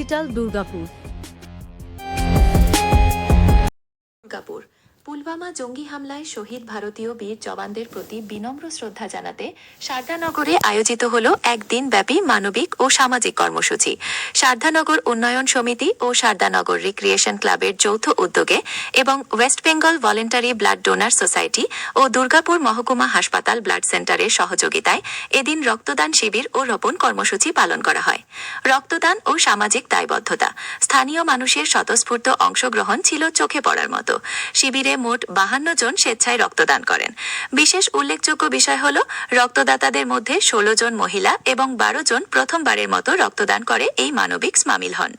Digital Durgapur. Durgapur Pulwama জঙ্গি হামলায় শহীদ ভারতীয় বীর জওয়ানদের প্রতি বিনম্র শ্রদ্ধা জানাতে সারদানগরে আয়োজিত হল একদিন ব্যাপী মানবিক ও সামাজিক কর্মসূচি। সারদানগর উন্নয়ন সমিতি ও সারদানগর রিক্রিয়েশন ক্লাবের যৌথ উদ্যোগে এবং West Bengal voluntary blood donor society ও দুর্গাপুর মহকুমা হাসপাতাল ব্লাড সেন্টারের সহযোগিতায় এদিন রক্তদান শিবির ও রোপণ কর্মসূচি পালন করা হয়। রক্তদান ও সামাজিক দায়বদ্ধতা। স্থানীয় মানুষের স্বতঃস্ফূর্ত অংশগ্রহণ ছিল চোখে পড়ার মতো। শিবিরে মোট বাহান্ন জন স্বেচ্ছায় রক্তদান করেন। বিশেষ উল্লেখযোগ্য বিষয় হল, রক্তদাতাদের মধ্যে ষোলো জন মহিলা এবং বারো জন প্রথমবারের মতো রক্তদান করে এই মানবিক সামিল হন।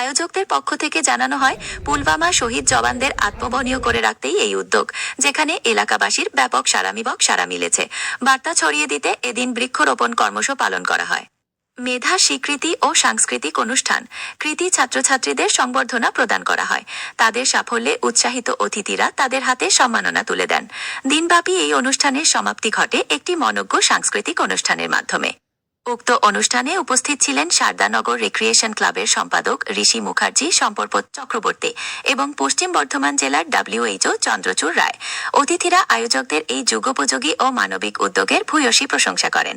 আয়োজকদের পক্ষ থেকে জানানো হয়, পুলওয়ামা শহীদ জওয়ানদের আত্মবনীয় করে রাখতেই এই উদ্যোগ, যেখানে এলাকাবাসীর ব্যাপক সারামিবক সারা মিলেছে। বার্তা ছড়িয়ে দিতে এদিন বৃক্ষরোপণ কর্মশ পালন করা হয়। মেধা, স্বীকৃতি ও সাংস্কৃতিক অনুষ্ঠান। কৃতি ছাত্রছাত্রীদের সংবর্ধনা প্রদান করা হয়। তাদের সাফল্যে উৎসাহিত অতিথিরা তাদের হাতে সম্মাননা তুলে দেন। দিনব্যাপী এই অনুষ্ঠানের সমাপ্তি ঘটে একটি মনজ্ঞ সাংস্কৃতিক অনুষ্ঠানের মাধ্যমে। উক্ত অনুষ্ঠানে উপস্থিত ছিলেন সারদানগর রিক্রিয়েশন ক্লাবের সম্পাদক ঋষি মুখার্জি সম্পর্পত চক্রবর্তী এবং পশ্চিম বর্ধমান জেলার ডাব্লিউএইচও চন্দ্রচূড় রায়। অতিথিরা আয়োজকদের এই যুগোপযোগী ও মানবিক উদ্যোগের ভূয়সী প্রশংসা করেন।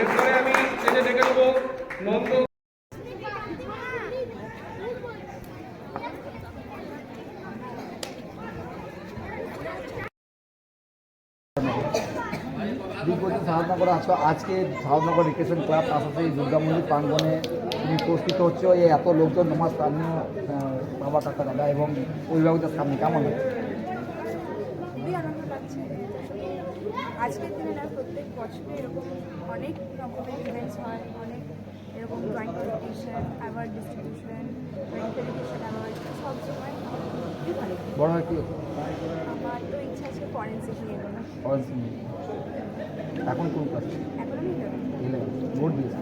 এরপরে আমি সাহায্যনগর আছো আজকে সাহায্যনগর রিক্রেশন ক্লাব সাথে দুর্গা মন্দির প্রাঙ্গনে তুমি উপস্থিত হচ্ছে। এত লোকজন নমাজ স্থানীয় বাবা, কাকা, দাদা এবং অভিভাবকদের সামনে কেমন খুবই আনন্দ লাগছে আজকের দিনে না প্রত্যেক বছরে এরকম অনেক রকমের ইভেন্টস হয় অনেক এরকম drawing competition award distribution verification award সব সময় বড় হয় কি আমার তো ইচ্ছা আছে ফরেন্সিক নিয়ে এগোনো Orange নিয়ে। এখন কোন ক্লাস এখন আমি ইলেভেন বোর্ড দিয়েছে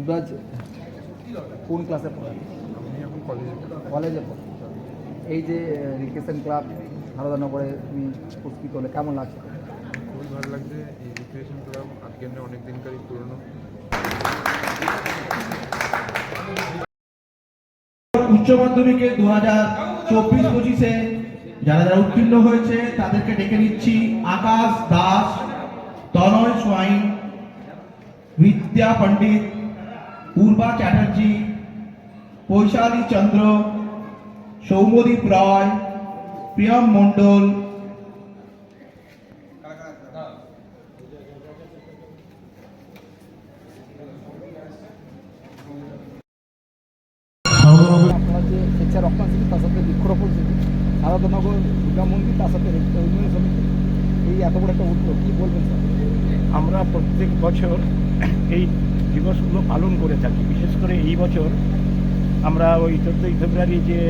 ব্যানার্জি কোন ক্লাসে পড়ে কলেজে কলেজে এই যে রিক্রেশন ক্লাব সারদানগরে তুমি উপস্থিত হলে কেমন লাগছে? খুবই ভালো লাগছে। এই রিক্রিয়েশন ক্লাব আজকের অনেক দিনকারই পুরনো। উচ্চ মাধ্যমিকে দু হাজার চব্বিশ পঁচিশে যারা যারা উত্তীর্ণ হয়েছে তাদেরকে ডেকে নিচ্ছি আকাশ দাস তনয় সোয়াইন বিদ্যা পণ্ডিত পূর্বা চ্যাটার্জি বৈশালী চন্দ্র, সৌম্যদীপ রায়, প্রিয়ম মণ্ডল। তার সাথে দুর্গা মন্দির তার সাথে এই এত বড় একটা বলবেন আমরা প্রত্যেক বছর এই দিবসগুলো পালন করে থাকি। বিশেষ করে এই বছর আমরা ওই চোদ্দোই ফেব্রুয়ারি যে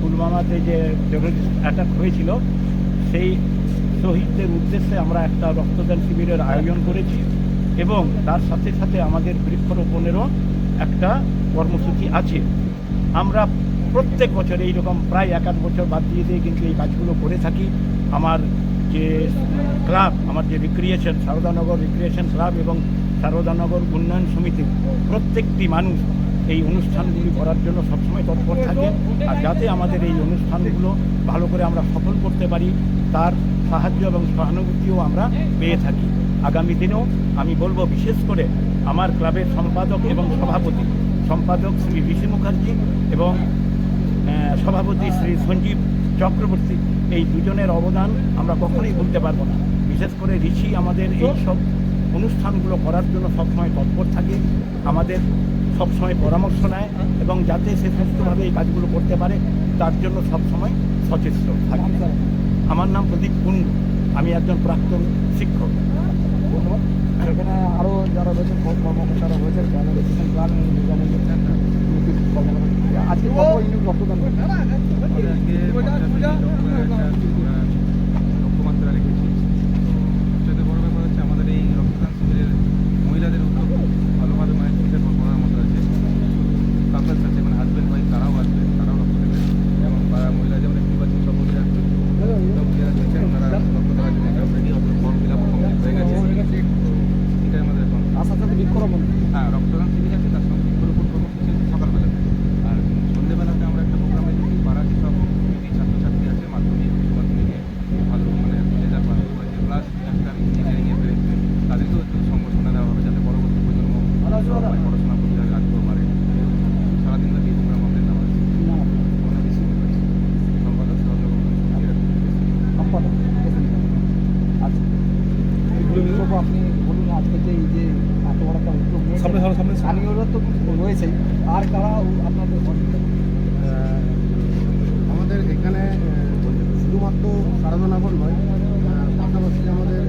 পুলওয়ামাতে যে টেরোরিস্ট অ্যাটাক হয়েছিল, সেই শহীদদের উদ্দেশ্যে আমরা একটা রক্তদান শিবিরের আয়োজন করেছি এবং তার সাথে সাথে আমাদের বৃক্ষরোপণেরও একটা কর্মসূচি আছে। আমরা প্রত্যেক বছর এই রকম প্রায় এক আধ বছর বাদ দিয়ে দিয়ে কিন্তু এই কাজগুলো করে থাকি। আমার যে ক্লাব, আমার যে রিক্রিয়েশন সারদানগর রিক্রিয়েশন ক্লাব এবং সারদানগর উন্নয়ন সমিতি, প্রত্যেকটি মানুষ এই অনুষ্ঠানগুলি করার জন্য সবসময় তৎপর থাকে। আর যাতে আমাদের এই অনুষ্ঠানগুলো ভালো করে আমরা সফল করতে পারি, তার সাহায্য এবং সহানুভূতিও আমরা পেয়ে থাকি। আগামী দিনেও আমি বলব বিশেষ করে আমার ক্লাবের সম্পাদক এবং সভাপতি, সম্পাদক শ্রী ঋষি মুখার্জি এবং সভাপতি শ্রী সঞ্জীব চক্রবর্তী, এই দুজনের অবদান আমরা কখনোই ভুলতে পারব না। বিশেষ করে ঋষি আমাদের এই সব অনুষ্ঠানগুলো করার জন্য সবসময় তৎপর থাকে। আমাদের সবসময় পরামর্শ নেয় এবং যাতে সে সুস্থভাবে এই কাজগুলো করতে পারে তার জন্য সবসময় সচেষ্ট থাকে। আমার নাম প্রদীপ কুণ্ডু আমি একজন প্রাক্তন শিক্ষক ধন্যবাদ এখানে আরও যারা রয়েছেন কর্ম- কর্মকর্তারা রয়েছেন যারা রেজিস্ট্রেশন ক্লাব এবং দুর্গা মন্দির ইউনিট কর্মকর্তা আজকে কত ইউনিট রক্তদান করবেন আমাদের আজকে পঞ্চাশ মিনিট একটা আহ, লক্ষ্যমাত্রা রেখেছি তো সবচেয়ে বড় ব্যাপার হচ্ছে আমাদের এই রক্তদান শিবিরের মহিলাদের উদ্যোগ ভালোভাবে মায়ের চিন্তা করার মতো আছে কাপলস আছে মানে হাজব্যান্ড ওয়াইফ তারাও আসবে তারাও রক্ত দেবে যেমন পাড়া মহিলা যেমন নির্বাচন সভাপতি আসবে সব যারা রয়েছেন তারা রক্ত দেওয়ার জন্য একটা রেডি হবে ফর্ম ফিল আপ কমপ্লিট হয়ে গেছে তো এটাই আমাদের এখন আসার সাথে বৃক্ষরোপণ হ্যাঁ রক্তদান শিবির আছে তার সঙ্গে বৃক্ষরোপণ কর্মসূচি আছে সকালবেলা আর সন্ধ্যেবেলাতে আমরা একটা প্রোগ্রামে যদি পাড়া যেসব কমিটি ছাত্রছাত্রী আছে মাধ্যমিক উচ্চ মাধ্যমিকে ভালো মানে রেজাল্ট ভালো করেছে প্লাস একটা ইঞ্জিনিয়ারিংয়ে পেরেছে তাদেরকেও একটু সংবর্ধনা দেওয়া হবে যাতে পরবর্তী প্রজন্ম সবাই পড়াশোনা করতে যাতে আগ্রহ বাড়ে সারাদিন ধরে এই প্রোগ্রাম আমাদের নেওয়া আছে আমরা বেশি সম্পাদক সহযোগ সম্পাদক আচ্ছা এইগুলো বিকল্প আপনি বলুন আজকে যে এই যে এত বড় একটা উদ্যোগ নিয়েছেন স্থানীয়রা তো রয়েছেই আর কারা আপনাদের আমাদের এখানে শুধুমাত্র সারদানগর নয় পাশাপাশি আমাদের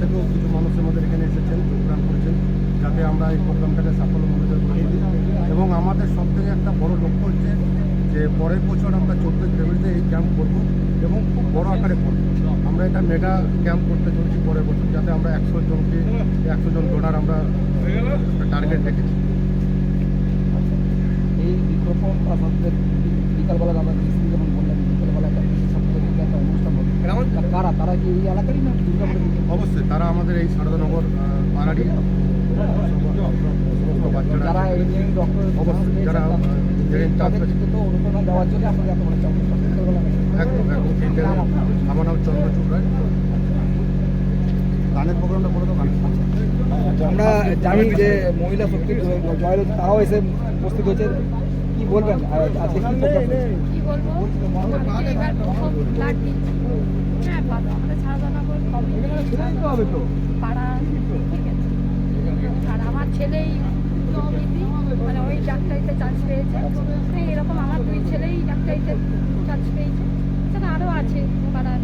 থেকেও কিছু মানুষ আমাদের এখানে এসেছেন যোগদান করেছেন যাতে আমরা এই প্রোগ্রামটাকে সাফল্যমণ্ডিত করে তুলি। এবং আমাদের সব থেকে একটা বড় লক্ষ্য হচ্ছে যে পরের বছর আমরা চোদ্দোই ফেব্রুয়ারিতে এই ক্যাম্প করব এবং খুব বড় আকারে করব। আমরা এটা মেগা ক্যাম্প করতে চলেছি পরের বছর যাতে আমরা একশো জনকে একশো জন ডোনার আমরা টার্গেট রেখেছি এই সাথে বিকালবেলা আমরা যেমন বললাম বিকালবেলা একটা একটা অনুষ্ঠান হবে। কারা? তারা কি এই এলাকারই না অবশ্যই তারা আমাদের এই সারদানগর পাড়ারই সমস্ত বাচ্চারা। যারা অবশ্যই, যারা, অনুপ্রেরণা দেওয়ার জন্য আপনাদের একটা অনুষ্ঠান বিকালবেলা একদম একদম ঠিক আছে। আমার নাম চন্দ্রচূড় রায়। গানের প্রোগ্রামটা করে তো গান আমরা জানি যে মহিলা শক্তি জয়ললিতা তারাও এসে উপস্থিত হয়েছে। কি বলবেন? আজকে কি বলব? হ্যাঁ পাড়া ঠিক আছে। আর আমার ছেলেই মানে ওই ডাক্তারিতে চান্স পেয়েছে। হ্যাঁ, এরকম আমার দুই ছেলেই ডাক্তারিতে চান্স পেয়েছে। সেটা আরও আছে পাড়ার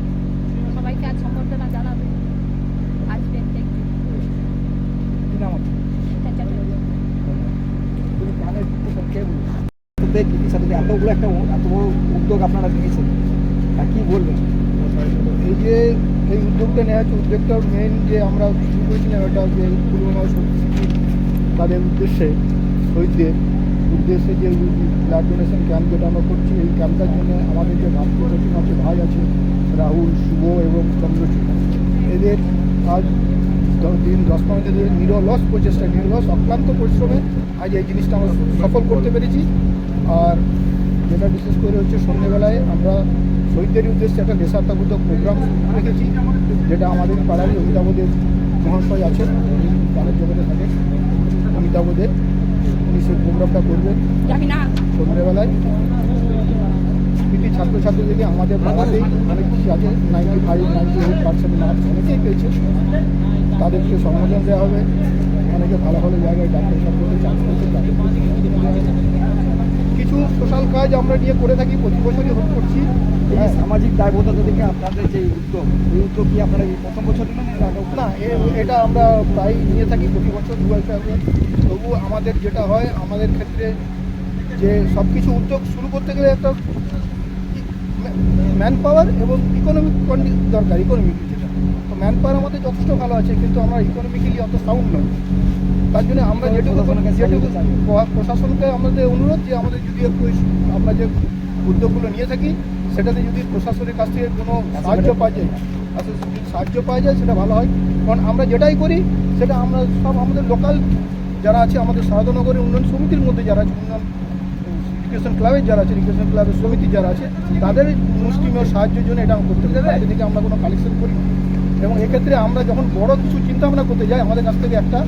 সবাইকে আজ সম্বর্ধনা জানাবে আসবেন দেখতে যে এতগুলো একটা এত বড় উদ্যোগ আপনারা নিয়েছেন। আর কি বলবেন? এই যে এই উদ্যোগটা নেওয়া হচ্ছে উদ্যোগটার মেন যে আমরা শুরু করেছিলাম এটা শক্তি তাদের উদ্দেশ্যে শহীদদের উদ্দেশ্যে যে ব্লাড ডোনেশন ক্যাম্প যেটা আমরা করছি, এই ক্যাম্পটার জন্য আমাদের যে রচিন আছে, ভাই আছে, রাহুল, শুভ এবং চন্দ্রচূড় এদের আজ দিন দশ পনেরো নিরলস প্রচেষ্টা, নিরলস অক্লান্ত পরিশ্রমে আজ এই জিনিসটা আমরা সফল করতে পেরেছি। আর যেটা বিশেষ করে হচ্ছে সন্ধ্যেবেলায় আমরা শহীদদের উদ্দেশ্যে একটা দেশাত্মবোধক প্রোগ্রাম রেখেছি, যেটা আমাদের পাড়ারই অমিতাভদের মহাশয় আছেন তাদের জগতে থাকেন অমিতাভদের উনি সেই প্রোগ্রামটা করবেন সন্ধ্যেবেলায়। কৃতি ছাত্রছাত্রীদেরকে আমাদের বাংলাতেই অনেক কিছু আছে। Ninety five ninety eight percent marks অনেকেই পেয়েছে। তাদেরকে সম্বোধন দেওয়া হবে। অনেকে ভালো ভালো জায়গায় ডাক্তার সম্পর্কে চান্স পেয়েছে তাদেরকে কিছু সোশ্যাল কাজ আমরা নিয়ে করে থাকি প্রতি বছরই হোক করছি। এই সামাজিক দায়বদ্ধতা থেকে আপনাদের যে উদ্যোগ এই উদ্যোগ কি আপনারা এই প্রথম বছর না এটা আমরা প্রায় নিয়ে থাকি প্রতি বছর দু একটা তবু আমাদের যেটা হয় আমাদের ক্ষেত্রে যে সব কিছু উদ্যোগ শুরু করতে গেলে একটা ম্যান পাওয়ার এবং ইকোনমিক দরকার ইকোনমিক তো ম্যান পাওয়ার আমাদের যথেষ্ট ভালো আছে কিন্তু আমরা ইকোনমিক্যালি অত সাউন্ড নয় তার জন্য আমরা যেটুকু যেটুকু প্রশাসনকে আমাদের অনুরোধ যে আমাদের যদি একটু আমরা যে উদ্যোগগুলো নিয়ে থাকি সেটাতে যদি প্রশাসনের কাছ থেকে কোনো সাহায্য পাওয়া যায় আসলে যদি সাহায্য পাওয়া যায় সেটা ভালো হয়। কারণ আমরা যেটাই করি সেটা আমরা সব আমাদের লোকাল যারা আছে আমাদের সারদানগরের উন্নয়ন সমিতির মধ্যে যারা আছে উন্নয়ন রিক্রেশন ক্লাবের যারা আছে রিক্রেশন ক্লাবের সমিতি যারা আছে তাদের মুষ্টিমেয় সাহায্যের জন্য এটা করতে বাইরে থেকে আমরা কোনো কালেকশন করি না। এবং এক্ষেত্রে আমরা যখন বড় কিছু চিন্তা ভাবনা করতে যাই, আমাদের কাছ থেকে একটা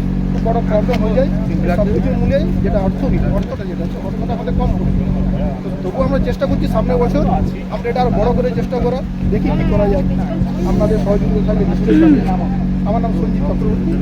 বড় প্রবলেম হয়ে যায় সব কিছুর মূলে যেটা অর্থ, অর্থটা যেটা আছে, অর্থটা আমাদের কম তো তবুও আমরা চেষ্টা করছি সামনের বছর আমরা এটা আরও বড় করে চেষ্টা করা দেখি কী করা যায়। আপনাদের সহযোগিতা থাকলে আমার নাম সঞ্জিত চক্রবর্তী।